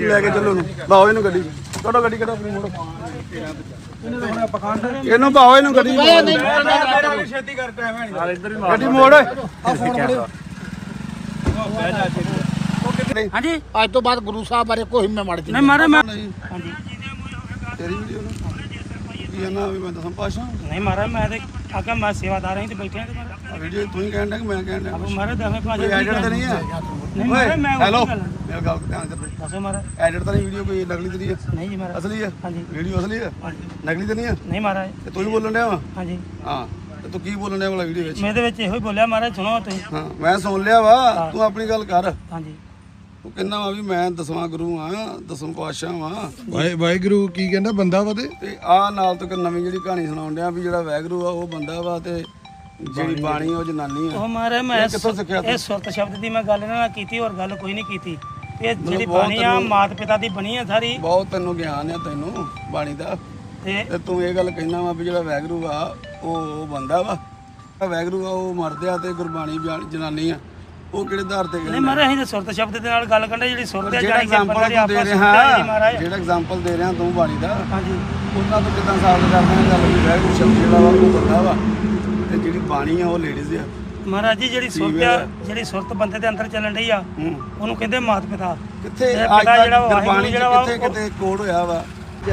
ਲੈ ਕੇ ਚੱਲੋ ਬਾਓ ਇਹਨੂੰ ਗੱਡੀ। ਕੱਢੋ ਗੱਡੀ ਕੱਢੋ ਆਪਣੀ ਮੋੜੋ। ਇਹਨੂੰ ਬਾਓ ਇਹਨੂੰ ਗੱਡੀ ਛੇਤੀ ਕਰ ਟਾਈਮ ਹੈ ਗੱਡੀ ਮੋੜ। ਓਏ ਹਾਂਜੀ? ਅੱਜ ਤੋਂ ਬਾਅਦ ਗੁਰੂ ਸਾਹਿਬ ਬਾਰੇ ਕੋਈ ਮੈਂ ਮੜ ਨਹੀਂ ਮਾਰੇ ਮੈਂ ਨਹੀਂ। ਹਾਂਜੀ ਤੇਰੀ ਵੀਡੀਓ ਨੂੰ ਕੀ ਇਹਨਾਂ ਵੀ ਮੈਂ ਦਸਾਂ ਪਾਸ਼ਾ ਨਹੀਂ ਮਾਰਾ ਮੈਂ ਤੇ ਆਗਾ ਮੈਂ ਸੇਵਾਦਾਰ ਹਾਂ ਤੇ ਬੈਠੇ ਹਾਂ ਤੇ ਵੀਡੀਓ ਤੂੰ ਹੀ ਕਹਿਣ ਕਿ ਮੈਂ ਕਹਿਣ ਅਬ ਮਾਰੇ ਦਵੇਂ ਕੋਈ ਭਾਜੀ ਐਡਿਟ ਤਾਂ ਨਹੀਂ ਹੈ ਨਹੀਂ ਓਏ ਮਾਰੇ ਮੈਂ ਹੈਲੋ ਉਹੀ ਗੱਲ ਮੇਰਾ ਗੱਲ ਧਿਆਨ ਕਰ ਦੱਸੋ ਮਾਰਾ ਐਡਿਟ ਤਾਂ ਨਹੀਂ ਵੀਡੀਓ ਕੋਈ ਨਕਲੀ ਤਾਂ ਨਹੀਂ ਹੈ? ਨਹੀਂ ਜੀ ਮਾਰਾ ਅਸਲੀ ਹੈ? ਹਾਂਜੀ। ਵੀਡੀਓ ਅਸਲੀ ਹੈ? ਹਾਂਜੀ। ਨਕਲੀ ਤਾਂ ਨਹੀਂ ਹੈ? ਨਹੀਂ ਮਾਰਾ ਤੇ ਤੂੰ ਹੀ ਬੋਲਣ ਡਿਆ ਵਾ? ਹਾਂਜੀ। ਹਾਂ ਤੇ ਤੂੰ ਕੀ ਬੋਲਣ ਡਿਆ ਵਾਲਾ ਵੀਡੀਓ ਵਿੱਚ? ਮੈਂ ਇਹਦੇ ਵਿੱਚ ਇਹੋ ਹੀ ਬੋਲਿਆ ਮਾਰਾ ਸੁਣੋ ਤੁਸੀਂ। ਹਾਂ ਮੈਂ ਸੁਣ ਲਿਆ ਵਾ। ਤੂੰ ਆਪਣੀ ਗੱਲ ਕਰ। ਹਾਂਜੀ। ਤੂੰ ਕਹਿੰਦਾ ਵਾ ਵੀ ਮੈਂ ਦਸਵਾਂ ਗੁਰੂ ਆ ਦਸਵਾਂ ਪਾਤਸ਼ਾਹ ਵਾਂ। ਵਾਹਿ ਵਾਹਿਗੁਰੂ ਕੀ ਕਹਿੰਦਾ ਬੰਦਾ ਵਾ ਤੇ? ਤੇ ਆਹ ਨਾਲ ਤੋਂ ਇੱਕ ਨਵੀਂ ਜਿਹੜੀ ਕਹਾਣੀ ਸੁਣਾਉਣ ਡਿਆ ਵੀ ਜਿਹੜਾ ਵੈਗਰੂ ਆ ਉਹ ਬੰਦਾ ਵਾ ਤੇ ਜਿਹੜੀ ਬਾਣੀ ਆ ਉਹ ਜਨਾਨੀ ਆ ਉਹ ਮਾਰੇ ਮੈਂ ਇਹ ਕਿੱਥੋਂ ਸਿੱਖਿਆ ਤੂੰ? ਇਹ ਸੁਰਤ ਸ਼ਬਦ ਦੀ ਮੈਂ ਗੱਲ ਇਹਨਾਂ ਨਾਲ ਕੀਤੀ ਹੋਰ ਗੱਲ ਕੋਈ ਨਹੀਂ ਕੀਤੀ। ਇਹ ਜਿਹੜੀ ਬਾਣੀ ਆ ਮਾਤ ਪਿਤਾ ਦੀ ਬਣੀ ਆ ਸਾਰੀ। ਬਹੁਤ ਤੈਨੂੰ ਗਿਆਨ ਆ ਤੈਨੂੰ ਬਾਣੀ ਦਾ। ਤੇ ਤੇ ਤੂੰ ਇਹ ਗੱਲ ਕਹਿਣਾ ਵਾ ਵੀ ਜਿਹੜਾ ਵੈਗਰੂ ਆ ਉਹ ਉਹ ਬੰਦਾ ਵਾ। ਜਿਹੜਾ ਵੈਗਰੂ ਆ ਉਹ ਮਰਦਿਆ ਤੇ ਗੁਰਬਾਣੀ ਬਿਆਨ- ਜਨਾਨੀ ਆ। ਉਹ ਕਿਹੜੇ ਆਧਾਰ ਤੇ ਨਹੀਂ ਮਾਰੇ ਅਸੀਂ ਤਾਂ ਸੁਰਤ ਸ਼ਬਦ ਦੇ ਨਾਲ ਗੱਲ ਕਰਦੇ ਜਿਹੜੀ ਸੁਰਤ ਹੈ ਜਿਹੜਾ ਜਾਣੀ ਐਗਜ਼ਾਮਪਲ ਤੂੰ ਦੇ ਰਿਹਾ ਜਿਹੜਾ ਐਗਜ਼ਾਮਪਲ ਦੇ ਰਿਹਾ ਤੂੰ ਬਾਣੀ ਦਾ ਹਾਂਜੀ। ਉਹਨਾਂ ਤੋਂ ਕਿਦਾਂ ਸਾਬਤ ਕਰਦੇ ਨੇ ਗੱਲ ਵੀ ਵੈਗਰੂ ਸ਼ਬਦ ਜਿਹੜਾ ਵਾ ਉਹ ਬੰਦਾ ਵਾ? ਜਿਹੜੀ ਬਾਣੀ ਆ ਉਹ ਲੇਡੀਜ਼ ਆ। ਮਹਾਰਾਜ ਜੀ ਜਿਹੜੀ ਸੁਰਤ ਆ। ਜਿਹੜੀ ਸੁਰਤ ਬੰਦੇ ਦੇ ਅੰਦਰ ਚੱਲਣ ਰਹੀ ਆ ਉਹਨੂੰ ਕਹਿੰਦੇ ਮਾਤ ਪਿਤਾ। ਕਿੱਥੇ? ਅੱਜ ਤੱਕ ਗੁਰਬਾਣੀ ਚ ਜਿਹੜਾ ਵਾ, ਕਿੱਥੇ ਕਿਤੇ ਕੋਡ ਹੋਇਆ ਵਾ।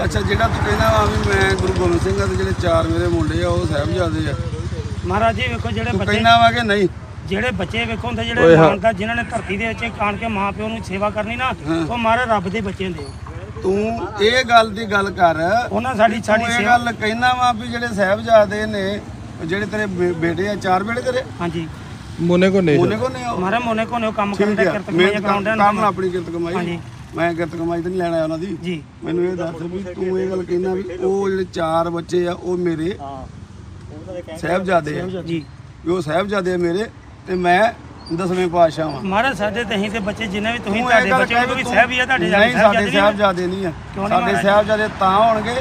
ਅੱਛਾ ਜਿਹੜਾ ਤੂੰ ਕਹਿੰਦਾ ਵਾ ਵੀ ਮੈਂ ਗੁਰੂ ਗੋਬਿੰਦ ਸਿੰਘ ਆ ਤੇ ਜਿਹੜੇ ਚਾਰ ਮੇਰੇ ਮੁੰਡੇ ਆ ਉਹ ਸਾਹਿਬਜ਼ਾਦੇ ਆ। ਮਹਾਰਾਜ ਜੀ ਵੇਖੋ ਜਿਹੜੇ ਬੱਚੇ ਕਹਿੰਦਾ ਵਾ ਕਿ ਨਹੀਂ? ਜਿਹੜੇ ਬੱਚੇ ਵੇਖੋ ਹੁੰਦੇ ਜਿਹੜੇ ਮਾਨਦਾ ਜਿਨ੍ਹਾਂ ਨੇ ਧਰਤੀ ਦੇ ਵਿੱਚ ਆਣ ਕੇ ਮਾਂ ਪਿਓ ਨੂੰ ਸੇਵਾ ਕਰਨੀ ਨਾ ਉਹ ਮਹਾਰਾਜ ਰੱਬ ਦੇ ਬੱਚੇ ਹੁੰਦੇ ਆ। ਤੂੰ ਇਹ ਗੱਲ ਦੀ ਗੱਲ ਕਰ। ਉਹਨਾਂ ਸਾਡੀ ਸਾਡੀ ਇਹ ਸੇਵਾ ਗੱਲ ਕਹਿਣਾ ਵਾ ਵੀ ਜਿਹੜੇ ਸਾਹਿਬਜ਼ਾਦੇ ਨੇ ਜਿਹੜੇ ਤੇਰੇ ਬੇ- ਬੇਟੇ ਆ ਚਾਰ ਬੇਟੇ ਤੇਰੇ? ਹਾਂਜੀ। ਮੋਨੇ ਕੋ ਨਹੀਂ ਉਹਨੇ ਕੋ ਨੇ ਉਹ ਮੋਨੇ ਕੋਨੇ ਕੰਮ ਠੀਕ ਕਰਦੇ ਹੈ ਕਿਰਤ ਮਿਹਨਤ ਕਮਾਈਆਂ ਕਰਾਉਂਦੇ ਕਰ- ਕਰਨ ਆਪਣੀ ਕਿਰਤ ਕਮਾਈ ਹਾਂਜੀ। ਮੈਂ ਕਿਰਤ ਕਮਾਈ ਤਾਂ ਨਹੀਂ ਲੈਣਾ ਉਹਨਾਂ ਦੀ। ਜੀ। ਮੈਨੂੰ ਇਹ ਦੱਸ ਵੀ ਤੂੰ ਇਹ ਗੱਲ ਕਹਿਣਾ ਵੀ ਉਹ ਜਿਹੜੇ ਚਾਰ ਬੱਚੇ ਆ ਉਹ ਮੇਰੇ ਸਾਹਿਬਜ਼ਾਦੇ ਆ। ਜੀ। ਵੀ ਉਹ ਸਾਹਿਬਜ਼ਾਦੇ ਆ ਮੇਰੇ ਤੇ ਮੈਂ ਦਸਵੇਂ ਪਾਤਸ਼ਾਹ ਵਾਂ। ਮਹਾਰਾਜ ਸਾਡੇ ਤੇ ਅਸੀਂ ਤੇ ਬੱਚੇ ਜਿੰਨੇ ਵੀ ਤੁਸੀਂ ਤੂੰ ਇਹ ਤੁਹਾਡੇ ਗੱਲ ਬੱਚੇ ਕਹਿ ਉਹ ਵੀ ਤੂੰ- ਸਹਿਬ ਹੀ ਆ ਤੁਹਾਡੇ ਨਹੀਂ ਸਾਡੇ ਸਾਹਿਬਜ਼ਾਦੇ ਸਾਹਿਬਜ਼ਾਦੇ ਨਹੀਂ ਆ। ਕਿਉਂ ਨਹੀਂ ਸਾਡੇ ਮਹਾਰਾਜ? ਸਾਹਿਬਜ਼ਾਦੇ ਤਾਂ ਹੋਣਗੇ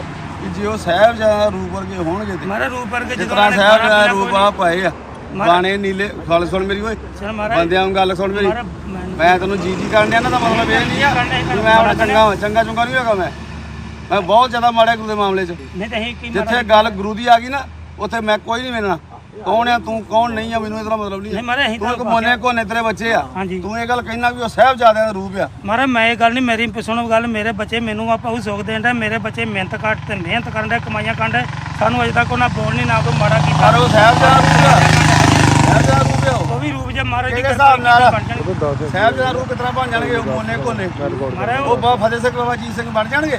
ਕਿ ਜੇ ਉਹ ਸਾਹਿਬਜ਼ਾਦਾ ਦਾ ਰੂਪ ਵਰਗੇ ਹੋਣਗੇ ਤੇ ਮਹਾਰਾਜ ਰੂਪ ਵਰਗੇ ਜਦੋਂ ਤਰ੍ਹਾਂ ਉਹਨਾਂ ਨੇ ਸਾਹਿਬਜ਼ਾਦਾ ਖਾਣਾ ਦਾ ਪੀਣਾ ਰੂਪ ਆ ਪਾਏ ਆ। ਬਾਣੇ ਨੀਲੇ ਗੱਲ ਸੁਣ ਮੇਰੀ ਓਏ। ਬੰਦਿਆਂ ਨੂੰ ਗੱਲ ਸੁਣ ਮੇਰੀ। ਮੈਂ- ਤੈਨੂੰ ਜੀ ਜੀ ਕਰਨ ਡਿਆ ਨਾ ਤਾਂ ਮਤਲਬ ਇਹ ਨਹੀਂ ਆ ਮੈਂ ਆਪਣਾ ਚੰਗਾ ਚੰਗਾ ਚੁੰਗਾ ਨਹੀਂ ਹੈਗਾ ਮੈਂ। ਮੈਂ ਬਹੁਤ ਜ਼ਿਆਦਾ ਮਾੜਾ ਗੁਰੂ ਦੇ ਮਾਮਲੇ 'ਚ। ਜਿੱਥੇ ਗੱਲ ਗੁਰੂ ਦੀ ਆ ਗਈ ਨਾ ਉੱਥੇ ਮੈਂ ਕੋਈ ਨਹੀਂ ਮਿਲਣਾ। ਕੌਣ ਆ ਤੂੰ ਕੌਣ ਨਹੀਂ ਆ ਮੈਨੂੰ ਇਹਦਾ ਮਤਲਬ ਨਹੀਂ ਨਹੀਂ ਮਹਾਰਾਜ ਅਸੀਂ ਤੂੰ ਇੱਕ ਤਾਂ ਮੋਨੇ ਕੋਨੇ ਤੇਰੇ ਬੱਚੇ ਆ। ਹਾਂਜੀ। ਤੂੰ ਇਹ ਗੱਲ ਕਹਿਣਾ ਵੀ ਉਹ ਸਾਹਿਬਜ਼ਾਦਿਆਂ ਦਾ ਰੂਪ ਆ। ਮਹਾਰਾਜ ਮੈਂ ਇਹ ਗੱਲ ਨਹੀਂ ਮੇਰੀ ਸੁਣੋ ਗੱਲ ਮੇਰੇ ਬੱਚੇ ਮੈਨੂੰ ਆਪਾਂ ਉਹ ਸੁੱਖ ਦੇਣ ਦਾ ਮੇਰੇ ਬੱਚੇ ਮਿਹਨਤ ਕਰ ਤੇ ਮਿਹਨਤ ਕਰਨ ਦੇ ਕਮਾਈਆਂ ਕਰਨ ਦੇ ਸਾਨੂੰ ਅਜੇ ਤੱਕ ਉਹਨਾਂ ਬੋਲ ਨਹੀਂ ਨਾ ਕੋਈ ਮਾੜਾ ਕੀਤਾ। ਪਰ ਉਹ ਸਾਹਿਬਜ਼ਾਦਾ ਰੂਪ ਆ। ਸਾਹਿਬਜ਼ਾਦਾ ਰੂਪ ਆ ਉਹ। ਉਹ ਵੀ ਰੂਪ ਜੇ ਮਹਾਰਾਜ ਦੀ ਕਿਹੜੇ ਹਿਸਾਬ ਨਾਲ? ਬਣ ਜਾਣਗੇ। ਸਾਹਿਬਜ਼ਾਦਾ ਰੂਪ ਕਿਤਨਾ ਬਣ ਜਾਣਗੇ ਉਹ ਮੋਨੇ ਕੋਨੇ। ਮਹਾਰਾਜ ਉਹ ਬਾ ਫਤਿਹ ਸਿੰਘ ਬਾਬਾ ਜੀ ਸਿੰਘ ਬਣ ਜਾਣਗੇ।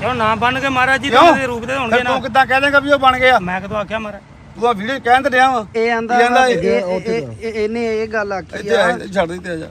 ਚਲੋ ਨਾ ਬਣ ਕੇ ਮਹਾਰਾਜ ਜੀ ਕਿਉਂ? ਦੇ ਰੂਪ ਦੇ ਹੋਣਗੇ ਨਾ ਤੂੰ ਕਿੱਦਾਂ ਕਹਿ ਦੇਂਗਾ ਵੀ ਉਹ ਬਣ ਗਿਆ? ਮੈਂ ਕਦੋਂ ਆਖਿਆ ਮਹਾਰਾਜ? ਤੂੰ ਆ ਵੀਡੀਓ ਕਹਿਣ ਤੇ ਡਿਆ ਵਾ? ਇਹ ਆਂਦਾ ਵਾ ਇਹ? ਵੀ ਇਹ- ਇਹ- ਇਹ- ਇਹਨੇ ਇਹ ਗੱਲ ਆਖੀ ਇੱਥੇ ਆ। ਆ ਛੱਡ ਦੇ ਤੇ ਆ ਜਾ।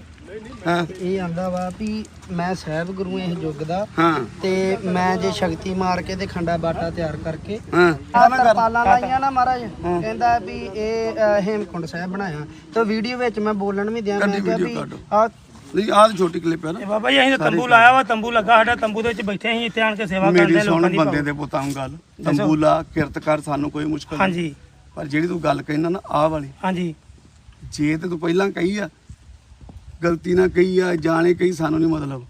ਹਾਂ। ਇਹ ਆਂਦਾ ਵਾ ਵੀ ਮੈਂ ਸਾਹਿਬ ਗੁਰੂ ਇਸ ਯੁੱਗ ਦਾ ਹਾਂ। ਤੇ ਮੈਂ ਜੇ ਸ਼ਕਤੀ ਮਾਰ ਕੇ ਤੇ ਖੰਡਾ ਬਾਟਾ ਤਿਆਰ ਕਰਕੇ ਹਾਂ। ਆ ਤਰਪਾਲਾਂ ਲਾਈਆਂ ਨਾ ਮਹਾਰਾਜ। ਕਹਿੰਦਾ ਵੀ ਇਹ ਅ, ਹੇਮਕੁੰਡ ਸਾਹਿਬ ਬਣਾਇਆ। ਤੇ ਵੀਡੀਓ ਵਿੱਚ ਮੈਂ ਬੋਲਣ ਵੀ ਦਿਆਂ ਮੈਂ ਕੱਢੀ ਕਿਹਾ video ਵੀ ਕੱਢ। ਆ ਨਹੀਂ ਆਹ ਤਾਂ ਛੋਟੀ ਕਲਿੱਪ ਹੈ ਨਾ। ਬਾਬਾ ਜੀ ਅਸੀਂ ਤਾਂ ਤੰਬੂ ਲਾਇਆ ਵਾ ਤੰਬੂ ਲੱਗਾ ਸਾਡਾ ਤੰਬੂ ਦੇ ਵਿੱਚ ਬੈਠੇ ਅਸੀਂ ਇੱਥੇ ਆਣ ਕੇ ਸੇਵਾ ਕਰਦੇ ਮੇਰੀ ਲੋਕਾਂ ਸੁਣ ਦੀ ਬੰਦੇ ਦੇ ਪੁੱਤਾਂ ਨੂੰ ਗੱਲ। ਤੰਬੂਲਾ ਕਿਰਤ ਕਰ ਸਾਨੂੰ ਕੋਈ ਮੁਸ਼ਕਲ ਹਾਂਜੀ। ਪਰ ਜਿਹੜੀ ਤੂੰ ਗੱਲ ਕਹਿਣਾ ਨਾ ਆਹ ਵਾਲੀ। ਹਾਂਜੀ। ਜੇ ਤੇ ਤੂੰ ਪਹਿਲਾਂ ਕਹੀ ਆ ਗਲਤੀ ਨਾ ਕਹੀ ਆ ਜਾਣੇ ਕਹੀ ਸਾਨੂੰ ਨਹੀਂ ਮਤਲਬ।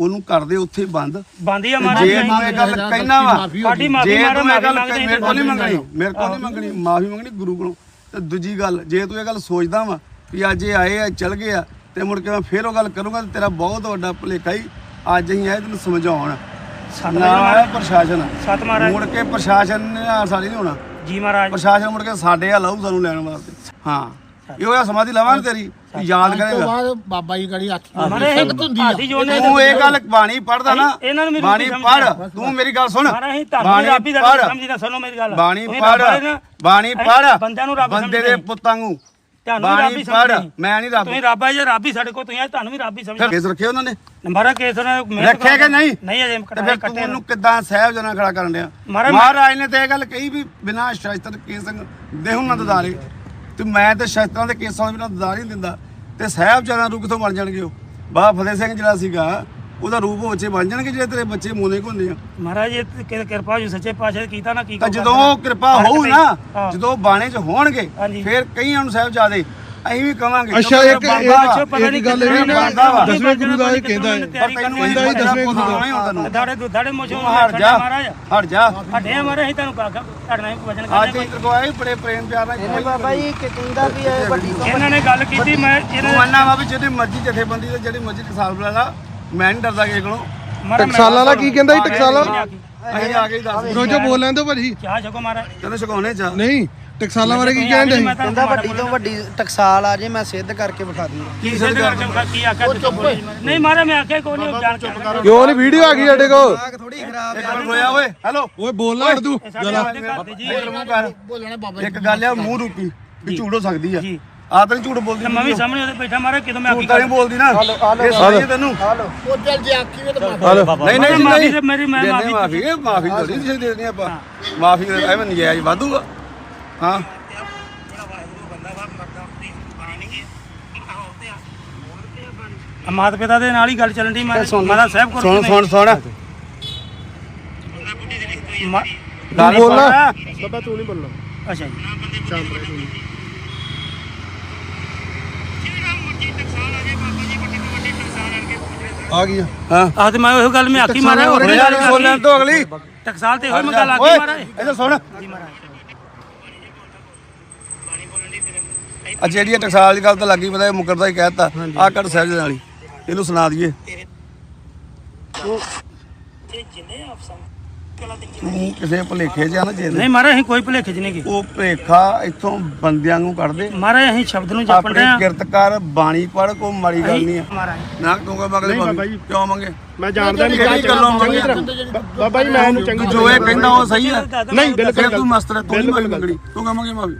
ਉਹਨੂੰ ਕਰਦੇ ਉੱਥੇ ਬੰਦ। ਬੰਦੀ ਆ ਮਹਾਰਾਜ ਜੇ ਜੀ ਤੂੰ ਇਹ ਗੱਲ ਕਹਿਣਾ ਵਾ ਸਾਡੀ ਮਾਫੀ ਜੇ ਮਾਰੋ ਤੂੰ ਇਹ ਗੱਲ ਮੰਗਦੇ ਮੇਰੇ ਕੋਲ ਨਹੀਂ ਮੰਗਣੀ ਮੇਰੇ ਕੋਲ ਨਹੀਂ ਮੰਗਣੀ ਮਾਫੀ ਮੰਗਣੀ ਗੁਰੂ ਕੋਲੋਂ। ਤੇ ਦੂਜੀ ਗੱਲ ਜੇ ਤੂੰ ਇਹ ਗੱਲ ਸੋਚਦਾ ਵਾ ਵੀ ਅੱਜ ਇਹ ਆਏ ਆ ਚਲ ਗਏ ਆ ਤੇ ਮੁੜ ਕੇ ਮੈਂ ਫੇਰ ਉਹ ਗੱਲ ਕਰੂੰਗਾ ਤੇ ਤੇਰਾ ਬਹੁਤ ਵੱਡਾ ਭੁਲੇਖਾ ਹੀ ਅੱਜ ਅਸੀਂ ਆਏ ਤੈਨੂੰ ਸਮਝਾਉਣ। ਸਤ ਨਾ ਆਇਆ ਪ੍ਰਸ਼ਾਸਨ। ਸਤ ਮਹਾਰਾਜ। ਮੁੜ ਕੇ ਪ੍ਰਸ਼ਾਸਨ ਨੇ ਆ ਸਾਡੀ ਨਹੀਂ ਹੋਣਾ। ਜੀ ਮਹਾਰਾਜ। ਪ੍ਰਸ਼ਾਸਨ ਮੁੜ ਕੇ ਸਾਡੇ ਆ ਲਾਊ ਸਾਨੂੰ ਲੈਣ ਵਾਸਤੇ। ਹਾਂ ਇਹ ਹੋਇਆ ਸਮਾਧੀ ਲਵਾਂ ਤੇਰੀ ਤੂੰ ਯਾਦ ਉਸ ਤੋਂ ਕਰੇਗਾ ਬਾਅਦ ਬਾਬਾ ਜੀ ਕੜੀ ਹੱਥ ਮਹਾਰਾਜ ਸੰਗਤ ਹੁੰਦੀ ਆ। ਸਾਡੀ ਜੋ ਨੇ ਤੂੰ ਇਹ ਗੱਲ ਬਾਣੀ ਪੜਦਾ ਨਾ ਇਹਨਾਂ ਨੂੰ ਬਾਣੀ ਪੜ ਤੂੰ ਮੇਰੀ ਗੱਲ ਸੁਣ। ਮਹਾਰਾਜ ਅਸੀਂ ਤੁਹਾਨੂੰ ਰੱਬ ਹੀ ਦਾ ਪੜ੍ਹ। ਸਮਝੀਦਾ ਸੁਣੋ ਮੇਰੀ ਗੱਲ। ਬਾਣੀ ਪੜ ਰੱਬ ਵਾਲੇ ਨਾ, ਬਾਣੀ ਅਸੀਂ ਪੜ ਬੰਦਿਆਂ ਨੂੰ ਰੱਬ ਬੰਦੇ ਸਮਝਦੇ ਦੇ ਪੁੱਤਾਂ ਨੂੰ ਤੁਹਾਨੂੰ ਵੀ ਰੱਬ ਬਾਣੀ ਹੀ ਪੜ ਸਮਝਦੇ ਮੈਂ ਨਹੀਂ ਰੱਬ। ਤੁਸੀਂ ਰੱਬ ਆ ਜੇ ਰੱਬ ਹੀ ਸਾਡੇ ਕੋਲ ਤੁਸੀਂ ਆ ਤੁਹਾਨੂੰ ਵੀ ਰੱਬ ਹੀ ਫਿਰ ਸਮਝਦੇ ਕੇਸ ਰੱਖੇ ਉਹਨਾਂ ਨੇ। ਨੰਬਰ ਕੇਸ ਨੇ ਮਿਹਨਤ ਰੱਖਿਆ ਕਿ ਨਹੀਂ? ਨਹੀਂ ਅਜੇ ਤੇ ਕਟਾਏ ਫਿਰ ਤੂੰ ਕੱਟੇ ਉਹਨੂੰ ਕਿੱਦਾਂ ਸਹਿਬ ਜਨਾ ਖੜਾ ਕਰਨ ਡਿਆ? ਮਹਾਰਾਜ- ਮਹਾਰਾਜ ਨੇ ਤੇ ਇਹ ਗੱਲ ਕਹੀ ਵੀ ਬਿਨਾਂ ਸ਼ਸਤਰ ਕੇਸ ਦੇਹੁ ਨਾ ਦਦਾਰੇ। ਤੇ ਮੈਂ ਤੇ ਸ਼ਸਤਰਾਂ ਦੇ ਕੇਸਾਂ ਦੇ ਬਿਨਾਂ ਦਦਾਰ ਹੀ ਨਹੀਂ ਦਿੰਦਾ। ਤੇ ਸਹਿਬ ਜਨਾ ਕਿੱਥੋਂ ਬਣ ਜਾਣਗੇ ਉਹ। ਬਾਬਾ ਫਤਿਹ ਸਿੰਘ ਜਿਹੜਾ ਸੀਗਾ ਉਹਦਾ ਰੂਪ ਉਹ ਬੱਚੇ ਬਣ ਜਾਣਗੇ ਜਿਹੜੇ ਤੇਰੇ ਬੱਚੇ ਮੋਨੇ ਹੁੰਦੇ ਆ ਮਹਾਰਾਜ ਇਹ ਤੇ ਕਿ- ਕਿਰਪਾ ਜੋ ਸੱਚੇ ਪਾਤਸ਼ਾਹ ਨੇ ਕੀਤਾ ਨਾ ਕੀ ਤਾਂ ਜਦੋਂ। ਉਹ ਕਿਰਪਾ ਹੋਊ ਨਾ ਹਾਂ। ਜਦੋਂ ਬਾਣੇ 'ਚ ਹੋਣਗੇ ਹਾਂਜੀ। ਫਿਰ ਕਈਆਂ ਨੂੰ ਸਾਹਿਬਜ਼ਾਦੇ ਅਸੀਂ ਵੀ ਕਵਾਂਗੇ ਅੱਛਾ ਇੱਕ ਵਾ। ਪਤਾ ਨਹੀਂ ਇੱਕ ਗੱਲ ਇਹ ਵੀ ਨਾ ਦਸਵੇਂ ਗੁਰੂ ਦਾ ਇਹ ਕਹਿੰਦਾ ਹੈ ਪਰ ਤੈਨੂੰ ਇਹੀ ਕਹਿੰਦਾ ਹੀ ਦਸਵੇਂ ਗੁਰੂ ਦਾ ਹੀ ਤੈਨੂੰ। ਦਾੜੇ ਦੁੱਧਾੜੇ ਮੋਸ਼ੋ ਤੂੰ ਹਟ ਜਾ ਮਹਾਰਾਜ ਹਟ ਜਾ ਹੱਡੇ ਮਾਰੇ ਅਸੀਂ ਤੁਹਾਨੂੰ ਕਾਕਾ ਤੁਹਾਡੇ ਨਾਲ ਵਜਨ ਅੱਜ ਕਰਦੇ ਇੰਦਰ ਕੋ ਆਏ ਬੜੇ ਪ੍ਰੇਮ ਪਿਆਰ ਨਾਲ ਇਹਨੇ ਬਾਬਾ ਜੀ ਕਿ ਕਹਿੰਦਾ ਵੀ ਇਹ ਵੱਡੀ ਤੋਂ ਇਹਨਾਂ ਨੇ ਗੱਲ ਕੀਤੀ ਮੈਂ ਤੂੰ ਇਹਨਾਂ ਮੰਨਣਾ ਵਾ ਵੀ ਜਿਹੜੀ ਮਰਜ਼ੀ ਜਥੇਬੰਦੀ ਤੇ ਜਿਹੜੀ ਮਰਜ਼ੀ ਟਕਸਾਲ ਬੁਲਾ ਲਾ ਮੈਂ ਨਹੀਂ ਡਰਦਾ ਕਿਸੇ ਕੋਲੋਂ। ਟਕਸਾਲਾਂ ਦਾ ਕੀ ਕਹਿੰਦਾ ਜੀ ਟਕਸਾਲਾਂ ਅਸੀਂ ਆ ਕੇ ਹੀ ਦੱਸ ਰੋਜੋ ਬੋਲ ਲੈਂਦੇ ਭਾਜੀ। ਚਾਹ ਛਕੋ ਮਾਰਾ ਤੈਨੂੰ ਸ਼ਿਕਾਉਣੇ ਚਾ ਨਹੀਂ ਟਕਸਾਲਾਂ ਬਾਰੇ ਕੀ ਕਹਿੰਦੇ ਸੀ ਕਹਿੰਦਾ ਵੱਡੀ ਤੋਂ ਵੱਡੀ ਟਕਸਾਲ ਆ ਜੇ ਮੈਂ ਸਿੱਧ ਕਰਕੇ ਵਿਖਾ ਦੂੰਗਾ। ਕੀ ਸਿੱਧ ਕਰ ਕੀ ਆਖਿਆ ਨਹੀਂ ਮਾਰਾ ਮੈਂ ਆਖਿਆ ਕੋਈ ਨਹੀਂ ਜਾਣ ਚੁੱਪ ਕਰ। ਕਿਉਂ ਨਹੀਂ ਵੀਡੀਓ ਆ ਗਈ ਸਾਡੇ ਕੋਲ? ਥੋੜੀ ਖਰਾਬ ਇੱਕ ਮਿੰਟ ਹੋਇਆ ਓਏ ਹੈਲੋ। ਓਏ ਬੋਲ ਨਾ ਤੂੰ ਸਾਡੇ ਆਪਦੇ ਘਰ ਦੇ ਜੀ। ਇਧਰ ਮੂੰਹ ਕਰ ਬੋਲਣਾ ਬਾਬਾ ਇੱਕ ਗੱਲ ਆ ਮੂੰਹ ਰੂਪੀ ਵੀ ਝੂਠ ਹੋ ਸਕਦੀ ਆ। ਜੀ। ਆ ਤਾਂ ਨੀ ਝੂਠ ਬੋਲਦੀ ਤੇ ਮੈਂ ਵੀ ਸਾਹਮਣੇ ਉਹਦੇ ਬੈਠਾ ਮਾਰਾ ਕਿਦੋਂ ਮੈਂ ਆਖੀ ਝੂਠ ਤਾਂ ਨਹੀਂ ਬੋਲਦੀ ਨਾ। ਇਹ ਸਮਝੇ ਤੈਨੂੰ। ਉਹ ਚੱਲ ਜੇ ਆਖੀ ਵੇ ਤਾਂ ਬਾਬਾ ਨਹੀਂ ਨਹੀਂ ਮਾਫ਼ੀ ਨਹੀਂ ਤੇ ਮੇਰੀ ਮੈਂ ਮਾਫ਼ੀ ਮਾਫੀ ਇਹ ਮਾਫੀ ਥੋੜੀ ਦੇ ਦੇਣੀ ਆਪਾਂ। ਮਾਫੀ ਦੇ ਐਵੇਂ ਨਜਾਇਜ਼ ਵਾਧੂਗਾ। ਹਾਂ। ਮਾਤਾ ਪਿਤਾ ਦੇ ਨਾਲ ਹੀ ਗੱਲ ਚੱਲਣ ਦੀ ਮੈਂ ਮਾਤਾ ਸਾਹਿਬ ਕੋਲ ਸੁਣ ਸੁਣ ਸੁਣ। ਮਾ- ਗੱਲ ਬੋਲਣਾ। ਸੁਣ। ਅੱਛਾ ਜੀ। ਆ ਗਈ ਆ। ਹਾਂ। ਆਹ ਤੇ ਮੈਂ ਉਹ ਗੱਲ ਮੈਂ ਆਖੀ ਮਾਰਾ ਹੋਰ ਯਾਰ ਸੁਣਨ ਤੋਂ ਅਗਲੀ। ਟਕਸਾਲ ਤੇ ਹੋਰ ਮੈਂ ਗੱਲ ਆਖੀ ਮਾਰਾ ਇਹਦਾ ਸੁਣ। ਆ ਜਿਹੜੀ ਟਕਸਾਲ ਦੀ ਗੱਲ ਤਾਂ ਲੱਗੀ ਪਤਾ ਇਹ ਮੁਕਰਦਾ ਹੀ ਕਹਿਤਾ ਆ ਕੱਟ ਸਾਹਿਬ ਦੇ ਨਾਲ ਹੀ। ਇਹਨੂੰ ਸੁਣਾ ਦਈਏ। ਤੂੰ ਕਿਸੇ ਭੁਲੇਖੇ ਜਾਂ ਨਾ ਜੇ ਨਹੀਂ ਮਾਰਾ ਅਸੀਂ ਕੋਈ ਭੁਲੇਖ ਚ ਨਹੀਂ ਗਏ ਉਹ ਭੇਖਾ ਇੱਥੋਂ ਬੰਦਿਆਂ ਨੂੰ ਕੱਢ ਦੇ ਮਾਰਾ ਅਸੀਂ ਸ਼ਬਦ ਨੂੰ ਜਪਣ ਆਪਣੇ ਰਹੇ ਆ ਕਿਰਤ ਕਰ ਬਾਣੀ ਪੜ ਕੋ ਮਾੜੀ ਗੱਲ ਨਹੀਂ ਆ। ਮਾਰਾ ਨਾ ਕਹੂੰਗਾ ਮਗਲੇ ਭਾਵੇਂ ਕਿਉਂ ਮੰਗੇ? ਮੈਂ ਜਾਣਦਾ ਨਹੀਂ ਕਿਹੜੀ ਗੱਲੋਂ ਮੰਗੇ? ਬਾਬਾ ਜੀ ਮੈਂ ਇਹਨੂੰ ਚੰਗੀ ਜੋ ਇਹ ਕਹਿੰਦਾ ਉਹ ਸਹੀ ਆ। ਨਹੀਂ ਫਿਰ ਤੂੰ ਮਸਤਰ ਤੂੰ ਨਹੀਂ ਮਾਰੀ ਮੰਗਣੀ ਤੂੰ ਕਹਾਂਗੇ ਮਾਫੀ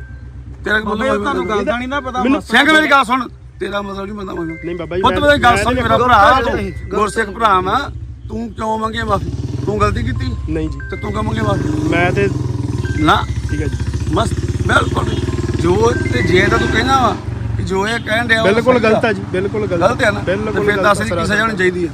ਤੇਰਾ ਕੀ ਮਤਲਬ ਤੁਹਾਨੂੰ ਗੱਲ ਦਾ ਨਹੀਂ ਨਾ ਪਤਾ। ਸਿੰਘ ਮੇਰੀ ਗੱਲ ਸੁਣ। ਤੇਰਾ ਮਤਲਬ ਨਹੀਂ ਬੰਦਾ ਮੰਗਣਾ ਨਹੀਂ ਬਾਬਾ ਜੀ ਪੁੱਤ ਮੇਰੀ ਗੱਲ ਮੈਂ ਸੁਣ ਮੇਰਾ ਭਰਾ। ਤੂੰ ਗੁਰਸਿੱਖ ਭਰਾ ਵਾ ਤੂੰ ਕਿਉਂ ਮੰਗੇ ਮਾਫੀ ਤੂੰ ਗਲਤੀ ਕੀਤੀ? ਨਹੀਂ ਜੀ। ਤੇ ਤੂੰ ਮੰਗੇ ਮਾਫੀ ਮੈਂ ਤੇ ਨਾ। ਠੀਕ ਹੈ ਜੀ। ਮਸਤ ਬਿਲਕੁਲ। ਜੋ ਤੇ ਜੇ ਤਾਂ ਤੂੰ ਕਹਿਣਾ ਵਾ ਕਿ ਜੋ ਇਹ ਕਹਿਣ ਉਹ ਬਿਲਕੁਲ। ਗਲਤ ਹੈ ਜੀ ਬਿਲਕੁਲ ਗਲਤ। ਗਲਤ ਹੈ ਨਾ। ਤੇ ਬਿਲਕੁਲ ਫਿਰ ਗਲਤ ਦੱਸ ਸਰ। ਕੀ ਸਜ਼ਾ ਹੋਣੀ ਚਾਹੀਦੀ ਆ।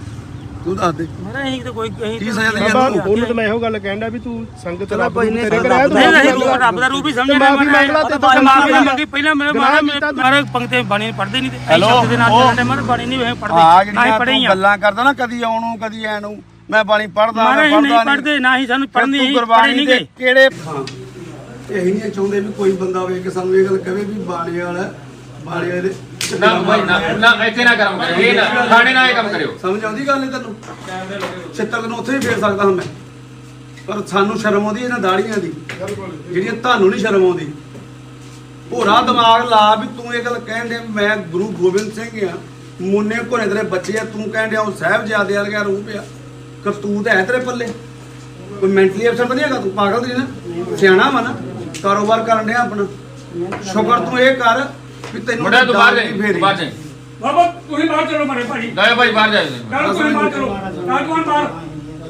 ਤੂੰ ਦੱਸ ਦੇ। ਮਾਰਾ ਅਸੀਂ ਤਾਂ ਕੋਈ ਅਸੀਂ ਕੀ ਸਜ਼ਾ ਦੇਣੀ ਬਾਬਾ ਆ ਉਹਨੂੰ ਤਾਂ ਮੈਂ ਇਹੋ ਗੱਲ ਕਹਿੰਦਾ ਵੀ ਤੂੰ ਸੰਗਤ ਰੱਬ ਕੋਈ ਨੂੰ ਨਹੀਂ, ਤੇਰੇ ਕਰਾਇਆ ਨਹੀਂ ਨਹੀਂ ਤੂੰ ਰੱਬ ਦਾ ਰੂਪ ਹੀ ਸਮਝਿਆ ਮਾਫ਼ੀ ਮੰਗ ਲਾ ਤੇ ਤੂੰ ਮਾਫੀ ਮੰਗੀ ਪਹਿਲਾਂ ਮੇਰੇ ਮਾਰਾ ਕੀਤਾ ਤੂੰ। ਮਾਰੇ ਪੰਕਤੇ ਬਾਣੀ ਪੜ੍ਹਦੇ ਨਹੀਂ ਤੇ ਅਸੀਂ ਹੈਲੋ, ਸ਼ਬਦ ਦੇ ਨਾਲ ਉਹ- ਚੱਲਦੇ ਮਾਰੇ ਬਾਣੀ ਨਹੀਂ ਵੇ ਆ ਪੜ੍ਹਦੇ ਨਾ ਹੀ ਜਿਹੜੀਆਂ ਪੜ੍ਹੇ ਤੂੰ ਆ ਗੱਲਾਂ ਕਰਦਾ ਨਾ ਕਦੀ ਆਉਣੋਂ ਕਦੀ ਐ ਨੂੰ ਮੈਂ ਬਾਣੀ ਪੜਦਾ ਮਾਰਾ ਮੈਂ ਅਸੀਂ ਨਹੀਂ ਪੜਦਾ ਨਾ ਹੀ ਸਾਨੂੰ ਪੜ੍ਹਨੀ ਤੂੰ ਗੁਰਬਾਣੀ ਨਹੀਂ ਦੇ ਗਏ ਕਿਹੜੇ ਹਾਂ ਇਹ ਨਹੀਂ ਚਾਹੁੰਦੇ ਵੀ ਕੋਈ ਬੰਦਾ ਹੋਵੇ ਕਿ ਸਾਨੂੰ ਇਹ ਗੱਲ ਕਹੇ ਵੀ ਬਾਣੀ ਵਾਲਾ ਬਾਣੀ ਵਾਲੇ ਨਾ ਭਾਈ ਨਾ ਨਾ ਇੱਥੇ ਨਾ ਕਰਮ ਕਰਿਓ ਇਹ ਨਾ ਥਾਣੇ ਨਾਲ ਇਹ ਕੰਮ ਕਰਿਓ। ਸਮਝ ਆਉਂਦੀ ਗੱਲ ਇਹ ਤੈਨੂੰ? ਛਿੱਤਰ ਤੈਨੂੰ ਉੱਥੇ ਹੀ ਫੇਰ ਸਕਦਾ ਹਾਂ ਮੈਂ। ਪਰ ਸਾਨੂੰ ਸ਼ਰਮ ਆਉਂਦੀ ਇਹਨਾਂ ਦਾੜੀਆਂ ਦੀ ਜਿਹੜੀਆਂ ਤੁਹਾਨੂੰ ਨਹੀਂ ਸ਼ਰਮ ਆਉਂਦੀ। ਭੋਰਾ ਦਿਮਾਗ ਲਾ ਵੀ ਤੂੰ ਇਹ ਗੱਲ ਵੀ ਮੈਂ ਗੁਰੂ ਗੋਬਿੰਦ ਸਿੰਘ ਆ ਮੁੰਨੇ ਘੋੜੇ ਤੇਰੇ ਬੱਚੇ ਆ ਤੂੰ ਕਹਿਣ ਡਿਆ ਉਹ ਸਾਹਿਬਜ਼ਾਦੇ ਵਰਗਾ ਰੂਪ ਆ। ਕਰਤੂਤ ਹੈ ਤੇਰੇ ਪੱਲੇ। ਕੋਈ ਮੈਂਟਲੀ ਅਫਸਰ ਤਾਂ ਨਹੀਂ ਹੈਗਾ ਤੂੰ? ਪਾਗਲ ਨਹੀਂ ਨਾ। ਸਿਆਣਾ ਵਾ ਨਾ। ਕਾਰੋਬਾਰ ਕਰਨ ਡਿਆ ਆਪਣਾ। ਸ਼ੁਕਰ ਤੂੰ ਇਹ ਕਰ ਵੀ ਤੈਨੂੰ ਮੁੰਡਾ ਤੂੰ ਬਾਹਰ ਜਾ। ਬਾਹਰ ਜਾ। ਬਾਬਾ ਤੁਸੀਂ ਬਾਹਰ ਚਲੋ ਮਾਰੇ ਭਾਜੀ। ਗਏ ਭਾਈ ਬਾਹਰ ਜਾ। ਕੱਲ ਤੁਸੀਂ ਬਾਹਰ ਚਲੋ। ਕੱਲ ਕੌਣ ਬਾਹਰ?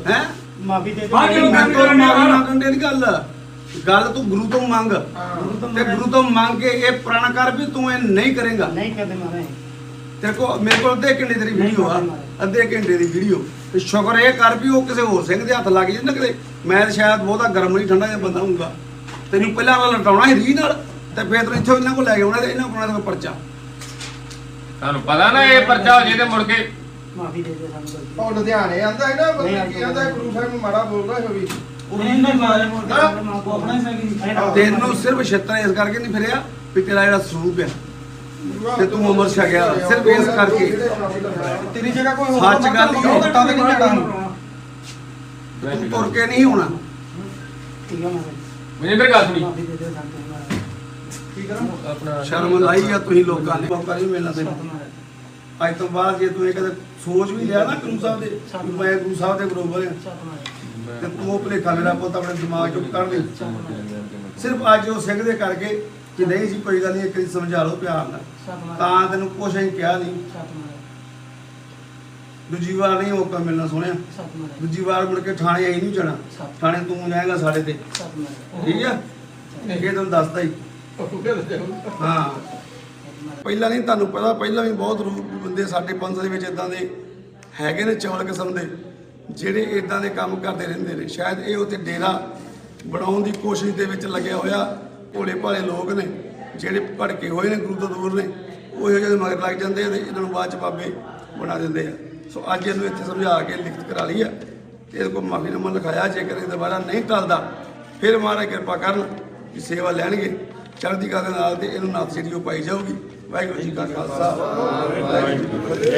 ਹੈਂ? ਮਾਫੀ ਦੇ ਬਾਹਰ ਚਲੋ ਮੈਂ ਤੋਂ ਮਾਫੀ ਮੰਗਣ ਦੀ ਗੱਲ। ਗੱਲ ਤੂੰ ਗੁਰੂ ਤੋਂ ਮੰਗ। ਤੇ ਗੁਰੂ ਤੋਂ ਮੰਗ ਕੇ ਇਹ ਪ੍ਰਣ ਕਰ ਵੀ ਤੂੰ ਇਹ ਨਹੀਂ ਕਰੇਗਾ। ਨਹੀਂ ਕਰਦੇ ਮਾਰੇ ਤੇਰੇ ਕੋ ਮੇਰੇ ਕੋਲ ਅੱਧੇ ਘੰਟੇ ਤੇਰੀ ਵੀਡੀਓ ਆ। ਅੱਧੇ ਘੰਟੇ ਦੀ ਵੀਡੀਓ ਤੇ ਸ਼ੁਕਰ ਇਹ ਕਰ ਵੀ ਉਹ ਕਿਸੇ ਹੋਰ ਸਿੰਘ ਦੇ ਹੱਥ ਲੱਗ ਜੇ ਨਾ ਕਿਤੇ। ਮੈਂ ਤਾਂ ਸ਼ਾਇਦ ਬਹੁਤਾ ਗਰਮ ਨਹੀਂ ਠੰਡਾ ਜਿਹਾ ਬੰਦਾ ਹੋਊਗਾ ਤੈਨੂੰ ਪਹਿਲਾਂ ਵਾਲਾ ਲਟਾਉਣਾ ਸੀ ਰੀ ਨਾਲ ਤੇ ਫਿਰ ਤੈਨੂੰ ਇੱਥੋਂ ਇਹਨਾਂ ਕੋਲ ਲੈ ਕੇ ਆਉਣਾ ਤੇ ਇਹਨਾਂ ਕੋਲ ਆਉਣਾ ਤੇ ਪਰਚਾ। ਤੁਹਾਨੂੰ ਪਤਾ ਨਾ ਇਹ ਪਰਚਾ ਹੋ ਜੇ ਤੇ ਮੁੜ ਕੇ ਮਾਫੀ ਦੇ ਦੇ ਸਾਨੂੰ ਉਹ ਲੁਧਿਆਣੇ ਆਂਦਾ ਹੈ ਨਾ ਬੰਦਾ ਕੀ ਆਂਦਾ ਗੁਰੂ ਸਾਹਿਬ ਨੂੰ ਮਾੜਾ ਬੋਲਦਾ ਹੈ ਵੀ। ਨਹੀਂ ਨਹੀਂ ਮਾਰੇ ਮੋੜ ਕੇ ਮਾਂ ਕੋ ਆਪਣਾ ਹੀ ਸਕੀ ਤੈਨੂੰ ਸਿਰਫ ਛੇਤਰ ਇਸ ਕਰਕੇ ਨਹੀਂ ਫਿਰਿਆ ਵੀ ਤੇਰਾ ਜਿਹੜਾ ਸਰੂਪ ਆ। ਤੇ ਤੂੰ ਉਮਰ ਛਕਿਆ। ਸਿਰਫ ਇਸ ਕਰਕੇ। ਤੇਰੀ ਜਗ੍ਹਾ ਕੋਈ ਸੱਚ ਗੱਲ ਹੀ ਹੈ। ਘੱਟਾ ਤੇ ਨਹੀਂ ਜਾਣਾ ਤੂੰ ਤੁਰ ਕੇ ਨਹੀਂ ਹੋਣਾ। ਮਨਿੰਦਰ ਗੱਲ ਸੁਣੀ। ਕੀ ਕਰਾਂ ਸ਼ਰਮ ਲਾਈ ਆ ਤੁਸੀਂ ਲੋਕਾਂ ਨੇ। ਮੌਕਾ ਨਹੀਂ ਮਿਲਣਾ ਤੈਨੂੰ ਅੱਜ ਤੋਂ ਬਾਅਦ ਜੇ ਤੂੰ ਇਹ ਕਦੇ ਸੋਚ ਵੀ ਲਿਆ ਨਾ ਗੁਰੂ ਸਾਹਿਬ ਦੇ ਵੀ ਮੈਂ ਗੁਰੂ ਸਾਹਿਬ ਦੇ ਬਰੋਬਰ ਹਾਂ। ਤੇ ਤੂੰ ਉਹ ਭੁਲੇਖਾ ਮੇਰਾ ਪੁੱਤ ਆਪਣੇ ਦਿਮਾਗ ਚੋਂ ਕੱਢ ਦੇ। ਸਿਰਫ ਅੱਜ ਉਹ ਸਿੰਘ ਦੇ ਕਰਕੇ ਕਿ ਨਹੀਂ ਜੀ ਕੋਈ ਗੱਲ ਨਹੀਂ ਇੱਕ ਵਾਰੀ ਸਮਝਾ ਲਓ ਪਿਆਰ ਨਾਲ। ਤਾਂ ਤੈਨੂੰ ਕੁਛ ਅਸੀਂ ਕਿਹਾ ਨਹੀਂ। ਦੂਜੀ ਵਾਰ ਨਹੀਂ ਮੌਕਾ ਮਿਲਣਾ ਸੋਹਣਿਆ। ਦੂਜੀ ਵਾਰ ਮੁੜ ਕੇ ਥਾਣੇ ਆਈ ਨਹੀਂ ਜਾਣਾ। ਥਾਣੇ ਤੂੰ ਜਾਏਗਾ ਸਾਡੇ ਤੇ। ਠੀਕ ਆ? ਇਹ ਤੁਹਾਨੂੰ ਦੱਸਦਾ ਹੀ। ਹਾਂ। ਪਹਿਲਾਂ ਨਹੀਂ ਤੁਹਾਨੂੰ ਪਤਾ ਪਹਿਲਾਂ ਵੀ ਬਹੁਤ ਰੂਪ ਬੰਦੇ ਸਾਡੇ ਪੰਥ ਦੇ ਵਿੱਚ ਇਦਾਂ ਦੇ ਹੈਗੇ ਨੇ ਚੌਲ ਕਿਸਮ ਦੇ ਜਿਹੜੇ ਇਦਾਂ ਦੇ ਕੰਮ ਕਰਦੇ ਰਹਿੰਦੇ ਨੇ। ਸ਼ਾਇਦ ਇਹ ਉੱਥੇ ਡੇਰਾ ਬਣਾਉਣ ਦੀ ਕੋਸ਼ਿਸ਼ ਦੇ ਵਿੱਚ ਲੱਗਿਆ ਹੋਇਆ। ਭੋਲੇ ਭਾਲੇ ਲੋਕ ਨੇ, ਜਿਹੜੇ ਭੜਕੇ ਹੋਏ ਨੇ ਗੁਰੂ ਤੋਂ ਦੂਰ ਨੇ, ਉਹ ਇਹੋ ਜਿਹੇ ਮਗਰ ਲੱਗ ਜਾਂਦੇ ਆ ਤੇ ਇਹਨਾਂ ਨੂੰ ਬਾਅਦ ਚ ਬਾਬੇ ਬਣਾ ਦਿੰਦੇ ਆ। ਸੋ ਅੱਜ ਇਹਨੂੰ ਇੱਥੇ ਸਮਝਾ ਕੇ ਲਿਖਤ ਕਰਾ ਲਈ ਆ ਤੇ ਇਹਦੇ ਕੋਲ ਮਾਫੀਨਾਮਾ ਲਿਖਾਇਆ, ਜੇਕਰ ਇਹ ਦੁਬਾਰਾ ਨਹੀਂ ਟਲਦਾ, ਫਿਰ ਮਹਾਰਾਜ ਕਿਰਪਾ ਕਰਨ ਕਿ ਸੇਵਾ ਲੈਣਗੇ। ਚੜ੍ਹਦੀ ਕਲਾ ਦੇ ਨਾਲ ਤੇ ਇਹਨੂੰ ਨਾਥ ਜਿਹੜੀ ਉਹ ਪਾਈ ਜਾਊਗੀ। ਵਾਹਿਗੁਰੂ ਜੀ ਕਾ ਖਾਲਸਾ। ਵਾਹਿਗੁਰੂ ਜੀ